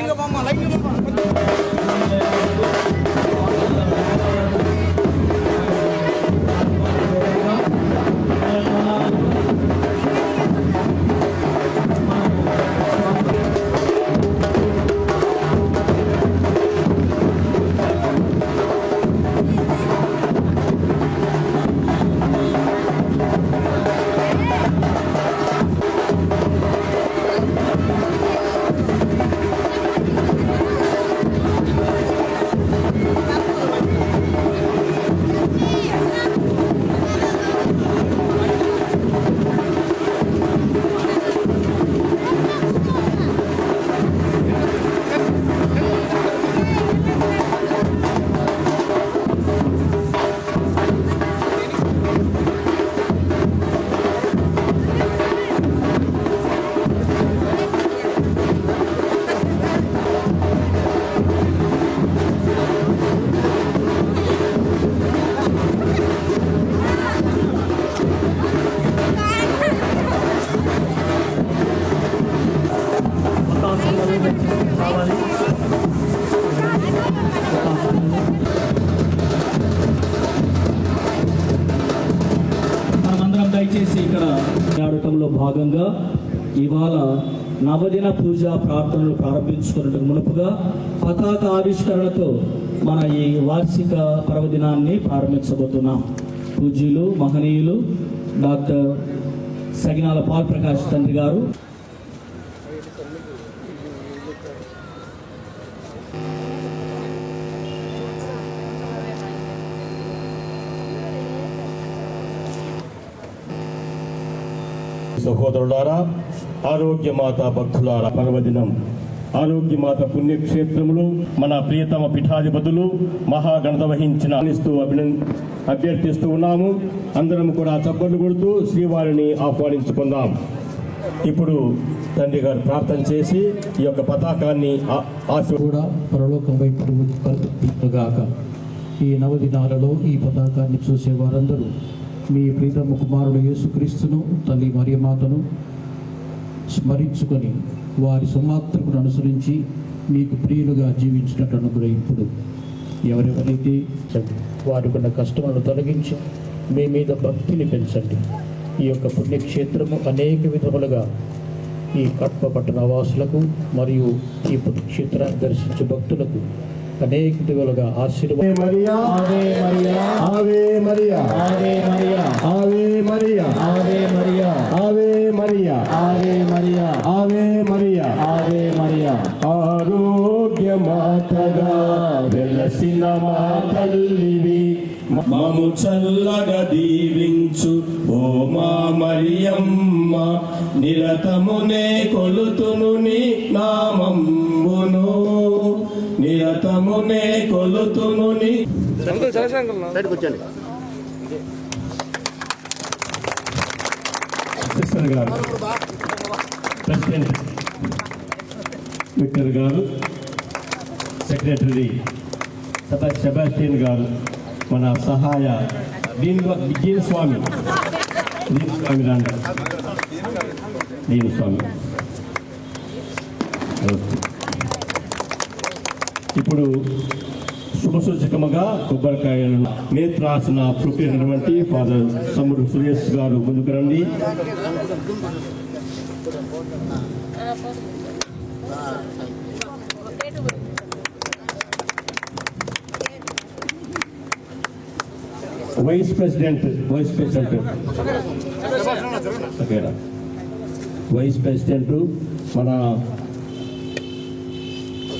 லைங்க மாமா? லைங்க மாமா మనమందరం దయచేసి ఇక్కడ ఆడటంలో భాగంగా ఇవాళ నవదిన పూజ ప్రార్థనలు ప్రారంభించుకున్నట్టు మునుపుగా పతాక ఆవిష్కరణతో మన ఈ వార్షిక పర్వదినాన్ని ప్రారంభించబోతున్నాం. పూజ్యులు మహనీయులు డాక్టర్ సగినాల పాల్ ప్రకాష్ తండ్రి గారు. సహోదరులారా ఆరోగ్యమాత భక్తులారా పర్వదినం. ఆరోగ్యమాత పుణ్యక్షేత్రములు మన ప్రియతమ పీఠాధిపతులు మహాగణత వహించిన ఆహ్వానిస్తూ అభినం అభ్యర్థిస్తూ ఉన్నాము. అందరం కూడా చప్పట్లు కొడుతూ శ్రీవారిని ఆహ్వానించుకుందాం. ఇప్పుడు తండ్రి గారు ప్రార్థన చేసి ఈ యొక్క పతాకాన్ని ఆ- కూడా పరలోకం వైపు గాక. ఈ నవదినాలలో ఈ పతాకాన్ని చూసే వారందరూ మీ ప్రీతమ కుమారుడు యేసుక్రీస్తును తల్లి మరియమాతను స్మరించుకొని వారి సుమాత్రకును అనుసరించి మీకు ప్రియులుగా జీవించినట్టు అనుగ్రహింపుడు. ఎవరెవరైతే వారికి ఉన్న కష్టములను తొలగించి మీ మీద భక్తిని పెంచండి. ఈ యొక్క పుణ్యక్షేత్రము అనేక విధములుగా ఈ కట్ప పట్టణ వాసులకు మరియు ఈ పుణ్యక్షేత్రాన్ని దర్శించే భక్తులకు అనేక దిగులుగా ఆరోగ్యమాతగా మము చల్లగా దీవించు ఓ మా మరియమ్మ నిరతమునే కొలుతును నీ నామంబును నిరతమునే కొలుతును నీ సిస్టర్ గారు. ప్రెసిడెంట్ విక్టర్ గారు. సెక్రటరీ సెబాస్టియన్ గారు. మన సహాయ దీన్ దీన్ స్వామి దీన్ స్వామి రండి. దీన్ స్వామి ఓకే. ఇప్పుడు శుభసూచకముగా కొబ్బరికాయలను నేత్రాసన ప్రొక్కినటువంటి ఫాదర్ సమ్ముడు సురేష్ గారు ముందుకు రండి. Vice president vice president vice president మన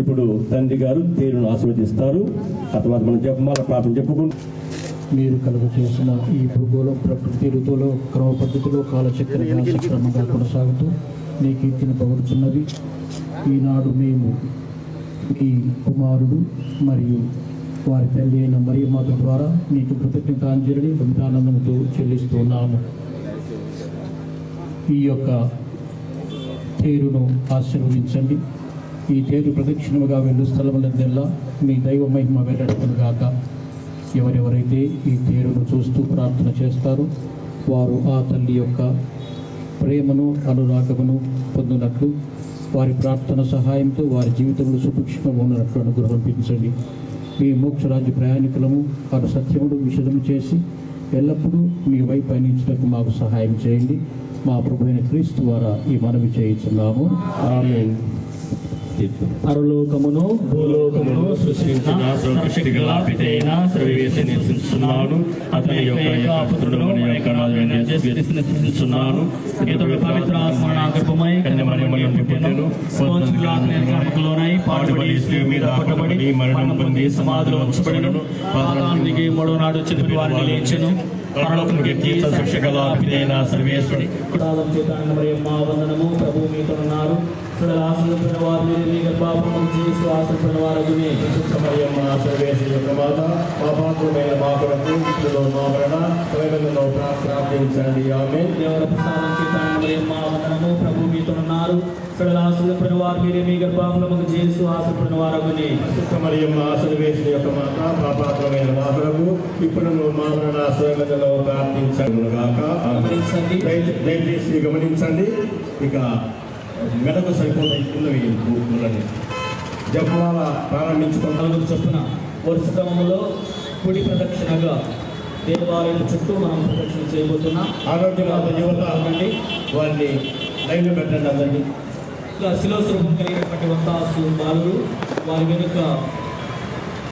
ఇప్పుడు తండ్రి గారు తేరును ఆశీర్వదిస్తారు. ఆ తర్వాత మనం జపమాల ప్రార్థన చెప్పుకుంటూ మీరు కలుగ చేసిన ఈ భూగోళ ప్రకృతి ఋతువులో క్రమ పద్ధతిలో కాలచక్ర క్రమంగా కొనసాగుతూ నీ కీర్తిని పగుడుచున్నది. ఈనాడు మేము మీ కుమారుడు మరియు వారి తల్లి అయిన మరియు మాత ద్వారా నీకు కృతజ్ఞతాంజలిని విధానంతో చెల్లిస్తున్నాము. ఈ యొక్క తేరును ఆశీర్వదించండి. ఈ తేరు ప్రదక్షిణముగా వెళ్ళు. స్థలములందెల్లా మీ దైవ మహిమ వెల్లడకును గాక. ఎవరెవరైతే ఈ తేరును చూస్తూ ప్రార్థన చేస్తారో వారు ఆ తల్లి యొక్క ప్రేమను అనురాగమును పొందినట్లు వారి ప్రార్థన సహాయంతో వారి జీవితంలో సుభిక్షంగా ఉన్నట్లు అనుగ్రహించండి మీ మోక్షరాజ్య ప్రయాణికులము వారు సత్యముడు విషదము చేసి ఎల్లప్పుడూ మీ వైపు పయనించడానికి మాకు సహాయం చేయండి. మా ప్రభు అయిన క్రీస్తు ద్వారా ఈ మనవి చేయించున్నాము. ఆమె పరలోకమును భూలోకమును సృష్టించిన సృష్టి గల పితైన సర్వేసి నివసిస్తున్నాడు అతని యొక్క ఏకపుత్రుడు మన యొక్క రాజైన ఇతడు పవిత్ర ఆత్మన గర్భమై కన్యమణిమయం పుట్టెను లోనై పాటుబడి స్త్రీ మీద పట్టబడి మరణం పొంది సమాధిలో ఉంచబడిను పాదానికి మూడో నాడు చెప్పిన వారిని లేచెను. పరలోకమునికి కీర్త శిక్ష గల పితైన సర్వేశ్వరుడి కుటాలం చేత మా వందనము. ప్రభు మీతో ఉన్నారు. వారు మీరు మీ గర్భాపం చేసి ఆశ్రయించిన వారు మరియమ్మ సర్వేశ్వరి యొక్క మాత మా పాత్రమైన మా కొరకు ఇప్పుడు మా మరణ సమయంలో ప్రార్థించండి. ఆమె దేవర ప్రసాదం చేత మా వందనము ప్రభు మీతో ఉన్నారు. ఆశ్రయించిన వారు మీరు మీ గర్భాపం చేసి ఆశ్రయించిన వారు మరియమ్మ సర్వేశ్వరి యొక్క మాత మా పాత్రమైన మా కొరకు ఇప్పుడు మా మరణ సమయంలో ప్రార్థించండి. గమనించండి. దయ- దయచేసి గమనించండి. ఇక మెడకు సరిపోతాయి కిందవి పూలని జపమాల ప్రారంభించుకుంటాం నాలుగు చొప్పున వరుస క్రమంలో కుడి ప్రదక్షిణగా దేవాలయం చుట్టూ మనం ప్రదక్షిణ చేయబోతున్నాం. ఆరోగ్యమాత యువత అండి వారిని లైన్లో పెట్టండి అందరినీ ఇంకా శిలోస్వరూపం కలిగినటువంటి వంతాసు బాలురు వారి వెనుక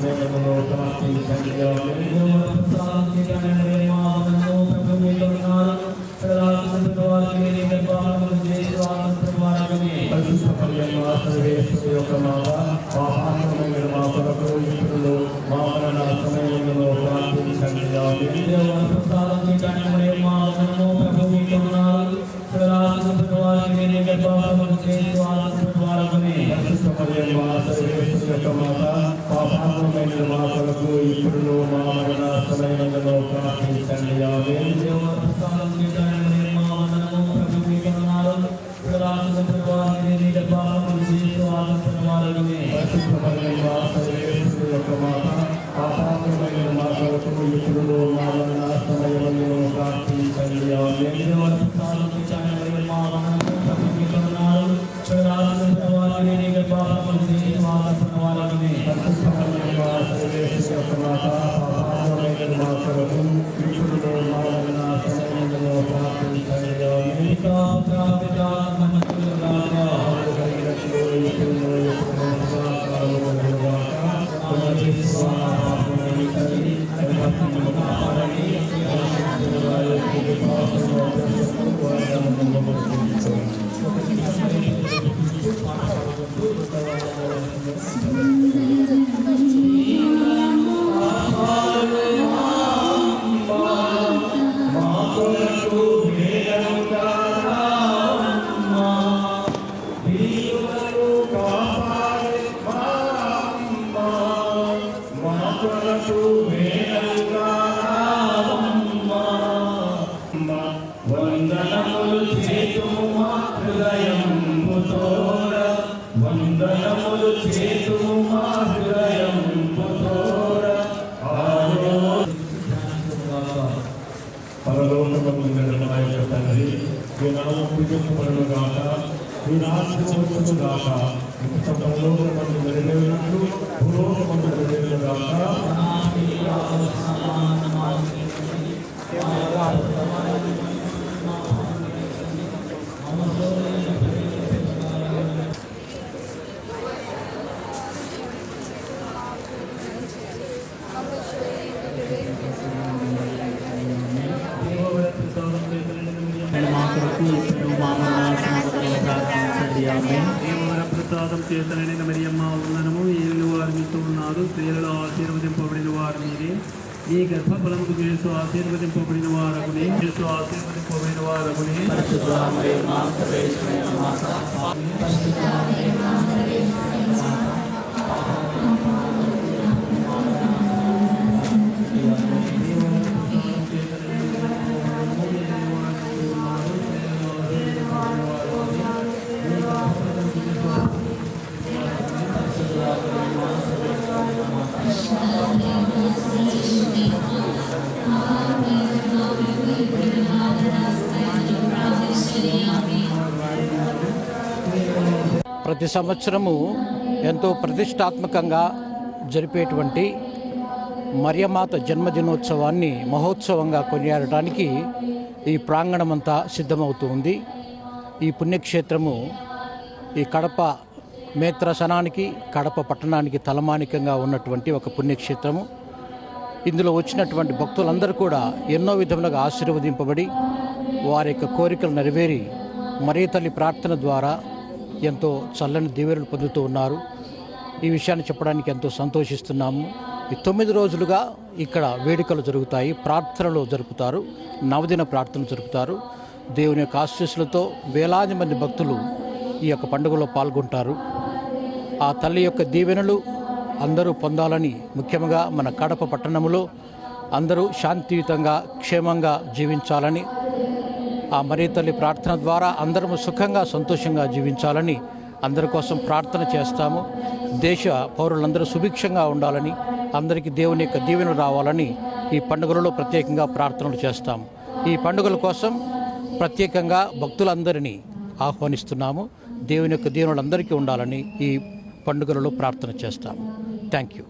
ఉంటారు దేవర ప్రసాదం చేయటాన్ని మరి మా ఆదరము ప్రభు మీకు ఉన్నారు ఇక్కడ రాసిన వారిని రేగే పాపం చేసి వారగుని ఇప్పుడు మా మరణ సమయంలో ప్రార్థించండి ఆమేన్. వందనములు మీ రాజ్యం వచ్చును చేతనైన మరియమ్మ వందనము. ఏళ్ళు వారు మీతో ఉన్నారు స్త్రీలలో ఆశీర్వదింపబడిన వారు మీరే. ఈ గర్భఫలముకు చేసు ఆశీర్వదింపబడిన వారకునే చేసు ఆశీర్వదింపబడిన వారకునే పరిశుద్ధ ప్రతి సంవత్సరము ఎంతో ప్రతిష్టాత్మకంగా జరిపేటువంటి మరియమాత జన్మదినోత్సవాన్ని మహోత్సవంగా కొనియాడటానికి ఈ ప్రాంగణమంతా సిద్ధమవుతూ ఉంది. ఈ పుణ్యక్షేత్రము ఈ కడప మేత్రసనానికి కడప పట్టణానికి తలమానికంగా ఉన్నటువంటి ఒక పుణ్యక్షేత్రము. ఇందులో వచ్చినటువంటి భక్తులందరూ కూడా ఎన్నో విధములుగా ఆశీర్వదింపబడి వారి యొక్క కోరికలు నెరవేరి మరీ తల్లి ప్రార్థన ద్వారా ఎంతో చల్లని దీవెనలు పొందుతూ ఉన్నారు. ఈ విషయాన్ని చెప్పడానికి ఎంతో సంతోషిస్తున్నాము. ఈ తొమ్మిది రోజులుగా ఇక్కడ వేడుకలు జరుగుతాయి ప్రార్థనలు జరుపుతారు నవదిన ప్రార్థనలు జరుపుతారు. దేవుని యొక్క ఆశీస్సులతో వేలాది మంది భక్తులు ఈ యొక్క పండుగలో పాల్గొంటారు. ఆ తల్లి యొక్క దీవెనలు అందరూ పొందాలని ముఖ్యంగా మన కడప పట్టణంలో అందరూ శాంతియుతంగా క్షేమంగా జీవించాలని ఆ మరీ తల్లి ప్రార్థన ద్వారా అందరము సుఖంగా సంతోషంగా జీవించాలని అందరి కోసం ప్రార్థన చేస్తాము. దేశ పౌరులందరూ సుభిక్షంగా ఉండాలని అందరికీ దేవుని యొక్క దీవెనలు రావాలని ఈ పండుగలలో ప్రత్యేకంగా ప్రార్థనలు చేస్తాము. ఈ పండుగల కోసం ప్రత్యేకంగా భక్తులందరినీ ఆహ్వానిస్తున్నాము. దేవుని యొక్క దీవెనలు అందరికీ ఉండాలని ఈ పండుగలలో ప్రార్థన చేస్తాము. Thank you